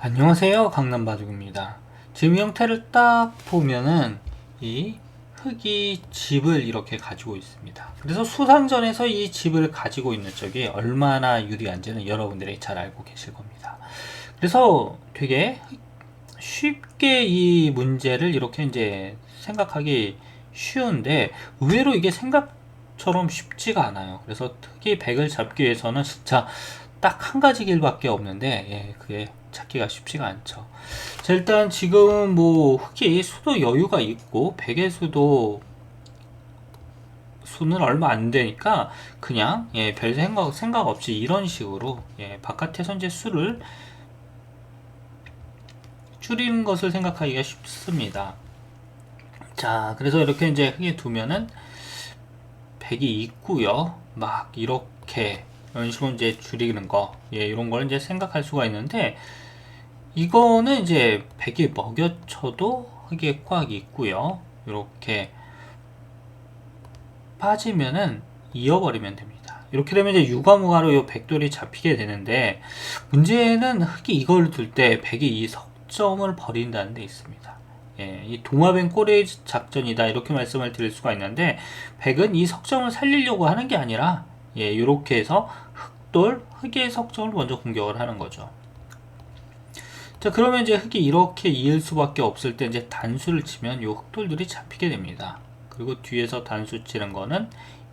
안녕하세요 강남바둑입니다. 지금 이 형태를 딱 보면은 이 흙이 집을 이렇게 가지고 있습니다. 그래서 수상전에서 이 집을 가지고 있는 쪽이 얼마나 유리한지는 여러분들이 잘 알고 계실 겁니다. 그래서 되게 쉽게 이 문제를 이렇게 이제 생각하기 쉬운데 의외로 이게 생각처럼 쉽지가 않아요. 그래서 흙이 100을 잡기 위해서는 진짜 딱 한 가지 길밖에 없는데 예, 그게 찾기가 쉽지가 않죠. 자, 일단 지금 뭐 흙이 수도 여유가 있고 백의 수도 수는 얼마 안 되니까 그냥 예, 별 생각 생각 없이 이런 식으로 예, 바깥에서 이제 수를 줄이는 것을 생각하기가 쉽습니다. 자, 그래서 이렇게 이제 흙에 두면은 백이 있고요. 막 이렇게 이런 식으로 이제 줄이는 거, 예, 이런 걸 이제 생각할 수가 있는데, 이거는 이제 백이 먹여쳐도 흙에 꽉 있고요. 이렇게 빠지면은 이어버리면 됩니다. 이렇게 되면 이제 유가무가로 이 백돌이 잡히게 되는데, 문제는 흙이 이걸 둘 때 백이 이 석점을 버린다는 데 있습니다. 예, 이 도마뱀 꼬리 작전이다 이렇게 말씀을 드릴 수가 있는데 백은 이 석점을 살리려고 하는 게 아니라 예, 이렇게 해서 흑돌, 흑의 석점을 먼저 공격을 하는 거죠. 자, 그러면 이제 흑이 이렇게 이을 수밖에 없을 때 이제 단수를 치면 요 흑돌들이 잡히게 됩니다. 그리고 뒤에서 단수 치는 거는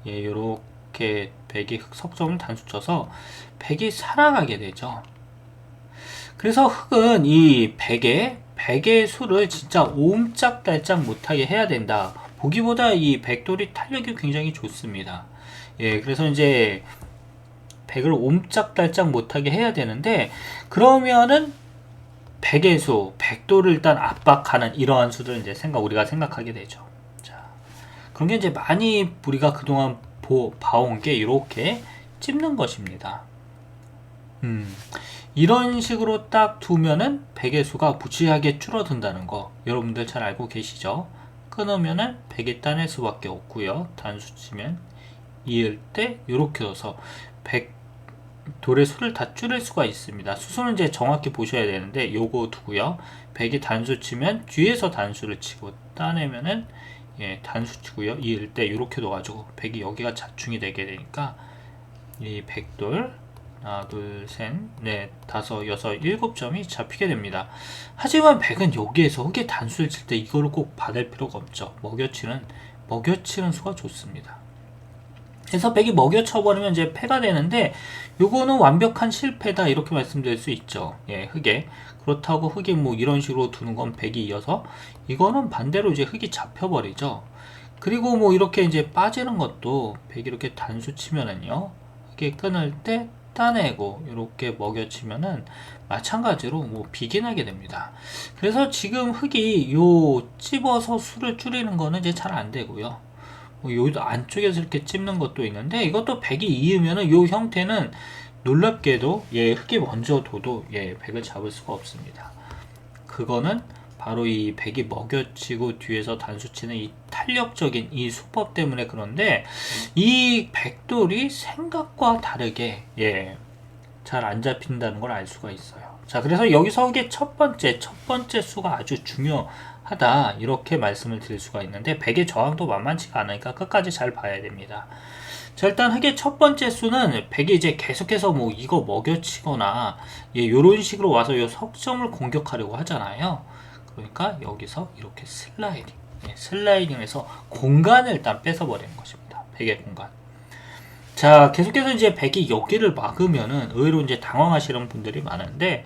예, 요렇게 백이 흑 석점을 단수 쳐서 백이 살아가게 되죠. 그래서 흑은 이 백의 백의 수를 진짜 옴짝달짝 못하게 해야 된다. 보기보다 이 백돌이 탄력이 굉장히 좋습니다. 예, 그래서 이제 백을 옴짝달짝 못하게 해야 되는데 그러면은 백의 수, 백도를 일단 압박하는 이러한 수들을 이제 생각 우리가 생각하게 되죠. 자, 그런 게 이제 많이 우리가 그동안 보, 봐온 게 이렇게 찝는 것입니다. 음, 이런 식으로 딱 두면은 백의 수가 무지하게 줄어든다는 거 여러분들 잘 알고 계시죠? 끊으면은 백이 따낼 수밖에 없고요. 단수 치면 이을 때 이렇게 넣어서 100 돌의 수를 다 줄일 수가 있습니다. 수수는 이제 정확히 보셔야 되는데 요거 두고요. 100이 단수 치면 뒤에서 단수를 치고 따내면은 예, 단수 치고요. 이을 때 이렇게 넣어가지고 100이 여기가 자충이 되게 되니까 이 100돌 하나, 둘, 셋, 넷, 다섯, 여섯, 일곱 점이 잡히게 됩니다. 하지만 100은 여기에서 흑의 단수를 칠 때 이거를 꼭 받을 필요가 없죠. 먹여치는 먹여치는 수가 좋습니다. 그래서 백이 먹여 쳐버리면 이제 패가 되는데 요거는 완벽한 실패다 이렇게 말씀드릴 수 있죠. 예, 흑에 그렇다고 흑이 뭐 이런 식으로 두는 건 백이 이어서 이거는 반대로 이제 흑이 잡혀버리죠. 그리고 뭐 이렇게 이제 빠지는 것도 백이 이렇게 단수 치면은요, 흑이 끊을 때 따내고 이렇게 먹여치면은 마찬가지로 뭐 비긴하게 됩니다. 그래서 지금 흑이 요 찝어서 수를 줄이는 거는 이제 잘 안 되고요. 뭐 여기도 안쪽에서 이렇게 찝는 것도 있는데 이것도 100이 이으면은 요 형태는 놀랍게도 예 흙이 먼저 둬도 예 100을 잡을 수가 없습니다. 그거는 바로 이 100이 먹여치고 뒤에서 단수치는 이 탄력적인 이 수법 때문에 그런데 이 백돌이 생각과 다르게 예 잘 안 잡힌다는 걸 알 수가 있어요. 자 그래서 여기서 이게 첫 번째 첫 번째 수가 아주 중요 하다 이렇게 말씀을 드릴 수가 있는데 백의 저항도 만만치가 않으니까 끝까지 잘 봐야 됩니다. 자 일단 흑의 첫 번째 수는 백이 이제 계속해서 뭐 이거 먹여치거나 예, 요런 식으로 와서 요 석점을 공격하려고 하잖아요. 그러니까 여기서 이렇게 슬라이딩 예, 슬라이딩해서 공간을 일단 뺏어버리는 것입니다. 백의 공간. 자 계속해서 이제 백이 여기를 막으면은 의외로 이제 당황하시는 분들이 많은데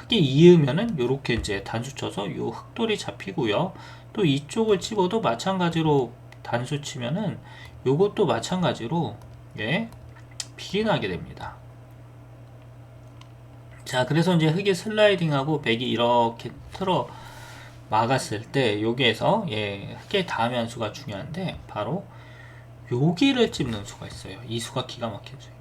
흙이 이으면은 요렇게 이제 단수 쳐서 요 흙돌이 잡히고요. 또 이쪽을 집어도 마찬가지로 단수 치면은 요것도 마찬가지로 예 비긴하게 됩니다. 자 그래서 이제 흙이 슬라이딩하고 백이 이렇게 틀어 막았을 때 여기에서 예 흙에 닿으면 수가 중요한데 바로 여기를 찝는 수가 있어요. 이 수가 기가 수예요.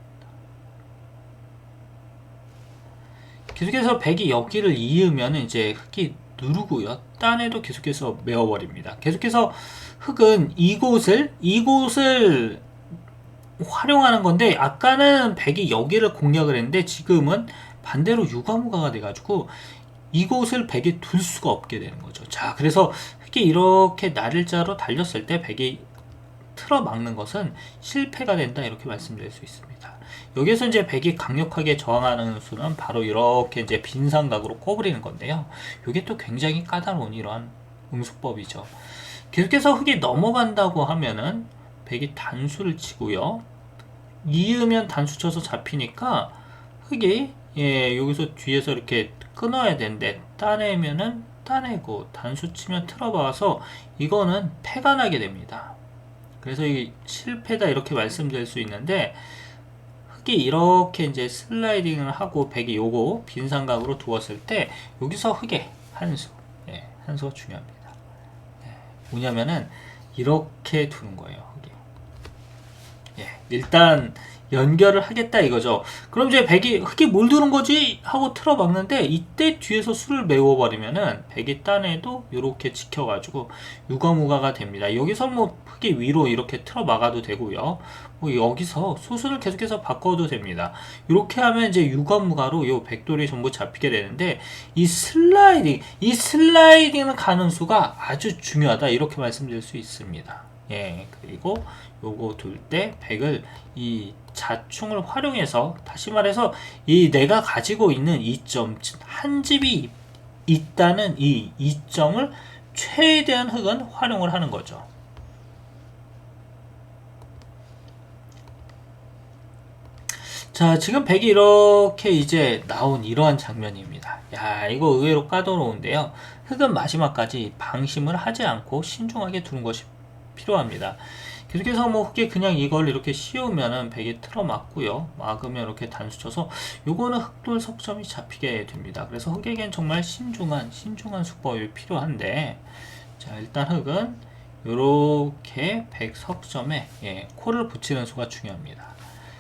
계속해서 백이 여기를 이으면 이제 흙이 누르고요. 딴에도 계속해서 메워버립니다. 계속해서 흙은 이곳을 이곳을 활용하는 건데 아까는 백이 여기를 공략을 했는데 지금은 반대로 유가무가가 돼가지고 이곳을 백이 둘 수가 없게 되는 거죠. 자, 그래서 흑이 이렇게 날일자로 달렸을 때 백이 틀어막는 것은 실패가 된다 이렇게 말씀드릴 수 있습니다. 여기서 이제 백이 강력하게 저항하는 수는 바로 이렇게 이제 빈 삼각으로 꼬부리는 건데요. 이게 또 굉장히 까다로운 이러한 응수법이죠. 계속해서 흑이 넘어간다고 하면은 백이 단수를 치고요. 이으면 단수 쳐서 잡히니까 흑이 예, 여기서 뒤에서 이렇게 끊어야 되는데 따내면은 따내고 단수 치면 틀어봐서 이거는 패가 나게 됩니다. 그래서 이게 실패다 이렇게 말씀드릴 수 있는데 흑이 이렇게 이제 슬라이딩을 하고 백이 요거 빈 삼각으로 두었을 때 여기서 흑의 한수 예, 한수가 중요합니다. 예, 뭐냐면은 이렇게 두는 거예요. 흑이. 예, 일단 연결을 하겠다 이거죠. 그럼 이제 백이 뭘 두는 거지 하고 틀어박는데 이때 뒤에서 수를 메워버리면은 백이 딴에도 이렇게 지켜가지고 유가무가가 됩니다. 여기서 뭐 흑이 위로 이렇게 틀어막아도 되고요. 뭐 여기서 수순을 계속해서 바꿔도 됩니다. 이렇게 하면 이제 유가무가로 요 백돌이 전부 잡히게 되는데 이 슬라이딩, 이 슬라이딩을 가는 수가 아주 중요하다 이렇게 말씀드릴 수 있습니다. 예, 그리고 요거 둘때 100을 이 자충을 활용해서 다시 말해서 이 내가 가지고 있는 이점 한 집이 있다는 이 이점을 최대한 흑은 활용을 하는 거죠. 자, 지금 100이 이렇게 이제 나온 이러한 장면입니다. 야, 이거 의외로 까다로운데요. 흑은 마지막까지 방심을 하지 않고 신중하게 두는 것이 필요합니다. 계속해서 뭐 흑이 그냥 이걸 이렇게 씌우면은 백이 틀어 막고요. 막으면 이렇게 단수 쳐서 요거는 흑돌 석점이 잡히게 됩니다. 그래서 흑에겐 정말 신중한 신중한 수법이 필요한데 자 일단 흑은 요렇게 백 석점에 예, 코를 붙이는 수가 중요합니다.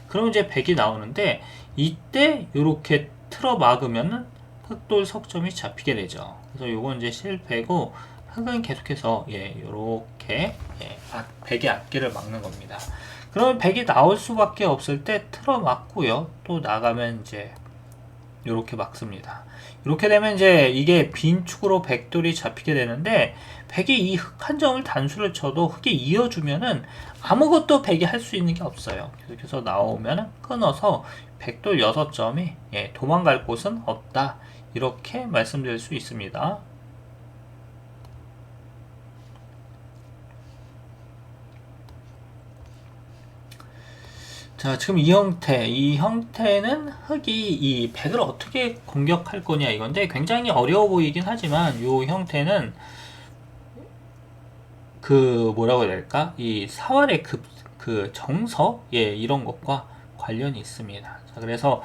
그럼 이제 백이 나오는데 이때 요렇게 틀어 막으면은 흑돌 석점이 잡히게 되죠. 그래서 요건 이제 실패고 흑은 계속해서 예, 요렇게 예, 백의 앞길을 막는 겁니다. 그러면 백이 나올 수밖에 없을 때 틀어 막고요. 또 나가면 이제 요렇게 막습니다. 이렇게 되면 이제 이게 빈 축으로 백돌이 잡히게 되는데 백이 이 흑 한 점을 단수를 쳐도 흑이 이어주면은 아무것도 백이 할 수 있는 게 없어요. 계속해서 나오면은 끊어서 백돌 6점이 예, 도망갈 곳은 없다. 이렇게 말씀드릴 수 있습니다. 자, 지금 이 형태, 이 형태는 흑이 이 백을 어떻게 공격할 거냐 이건데 굉장히 어려워 보이긴 하지만 이 형태는 그 뭐라고 해야 될까? 이 사활의 급, 그 정서? 예, 이런 것과 관련이 있습니다. 자, 그래서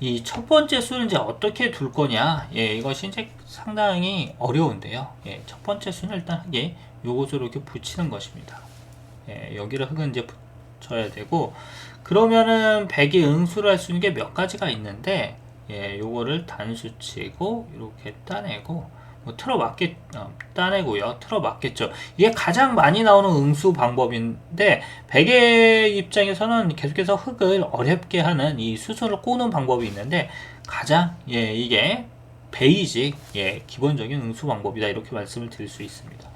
이 첫 번째 수는 이제 어떻게 둘 거냐? 예, 이것이 이제 상당히 어려운데요. 예, 첫 번째 수는 일단 흑이 요것으로 이렇게 붙이는 것입니다. 예, 여기를 흑은 이제 붙 여야 되고, 그러면은 100이 응수를 할 수 있는 게 몇 가지가 있는데 예, 요거를 단수치고 이렇게 따내고 뭐 틀어 맞겠 어, 따내고요. 틀어 맞겠죠. 이게 가장 많이 나오는 응수 방법인데 100의 입장에서는 계속해서 흙을 어렵게 하는 이 수선을 꼬는 방법이 있는데 가장 예, 이게 베이직 예, 기본적인 응수 방법이다 이렇게 말씀을 드릴 수 있습니다.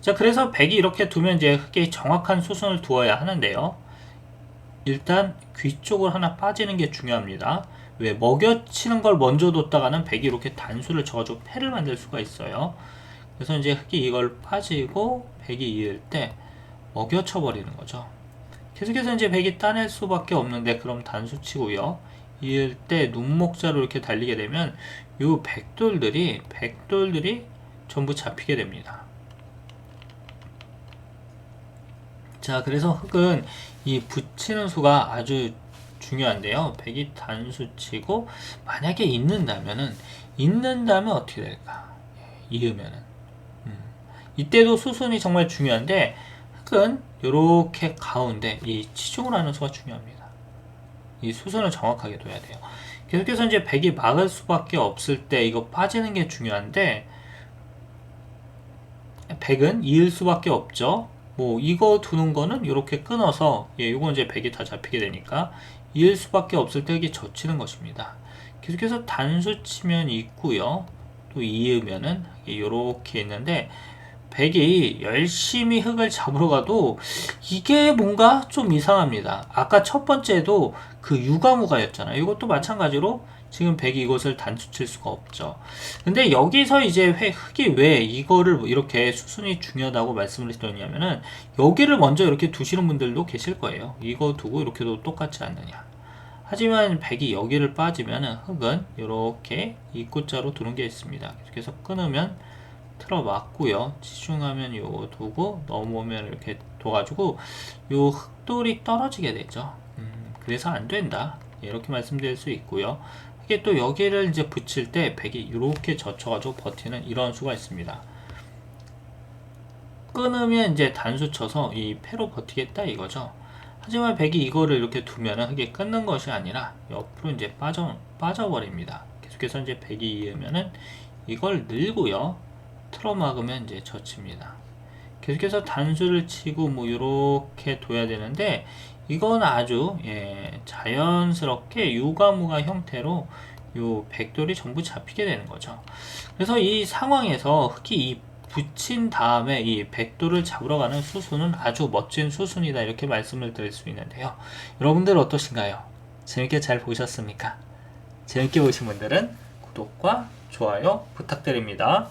자, 그래서 100이 이렇게 두면 이제 흙에 정확한 수선을 두어야 하는데요. 일단 귀 쪽을 하나 빠지는 게 중요합니다. 왜 먹여치는 걸 먼저 뒀다가는 백이 이렇게 단수를 쳐가지고 패를 만들 수가 있어요. 그래서 이제 흑이 이걸 빠지고 백이 이을 때 먹여쳐 버리는 거죠. 계속해서 이제 백이 따낼 수밖에 없는데 그럼 단수 치고요. 이을 때 눈목자로 이렇게 달리게 되면 요 백돌들이 백돌들이 전부 잡히게 됩니다. 자, 그래서 흑은 이 붙이는 수가 아주 중요한데요. 백이 단수치고 만약에 있는다면은 있는다면 어떻게 될까? 이으면은 음. 이때도 수순이 정말 중요한데 흑은 이렇게 가운데 이 치중을 하는 수가 중요합니다. 이 수순을 정확하게 둬야 돼요. 계속해서 이제 백이 막을 수밖에 없을 때 이거 빠지는 게 중요한데 백은 이을 수밖에 없죠. 뭐 이거 두는 거는 이렇게 끊어서 예, 이건 이제 100이 다 잡히게 되니까 이을 수밖에 없을 때 이게 젖히는 것입니다. 계속해서 단수 치면 있고요. 또 이으면은 이렇게 있는데 백이 열심히 흙을 잡으러 가도 이게 뭔가 좀 이상합니다. 아까 첫 번째도 그 유가무가였잖아요. 이것도 마찬가지로 지금 백이 이것을 단수칠 수가 없죠. 근데 여기서 이제 회- 흙이 왜 이거를 이렇게 수순이 중요하다고 말씀을 드렸냐면은 여기를 먼저 이렇게 두시는 분들도 계실 거예요. 이거 두고 이렇게도 똑같지 않느냐. 하지만 백이 여기를 빠지면은 흙은 이렇게 입구자로 두는 게 있습니다. 그래서 끊으면 틀어 맞고요. 치중하면 요거 두고 넘어오면 이렇게 둬가지고 요 흙돌이 떨어지게 되죠. 음, 그래서 안 된다. 이렇게 말씀드릴 수 있고요. 이게 또 여기를 이제 붙일 때 백이 이렇게 젖혀가지고 버티는 이런 수가 있습니다. 끊으면 이제 단수 쳐서 이 패로 버티겠다 이거죠. 하지만 백이 이거를 이렇게 두면은 흙이 끊는 것이 아니라 옆으로 이제 빠져 빠져버립니다. 계속해서 이제 백이 이으면은 이걸 늘고요. 틀어 막으면 이제 젖힙니다. 계속해서 단수를 치고 뭐 이렇게 둬야 되는데 이건 아주 예, 자연스럽게 유가무가 형태로 요 백돌이 전부 잡히게 되는 거죠. 그래서 이 상황에서 흙이 이 붙인 다음에 이 백돌을 잡으러 가는 수순은 아주 멋진 수순이다 이렇게 말씀을 드릴 수 있는데요. 여러분들 어떠신가요? 재밌게 잘 보셨습니까? 재밌게 보신 분들은 구독과 좋아요 부탁드립니다.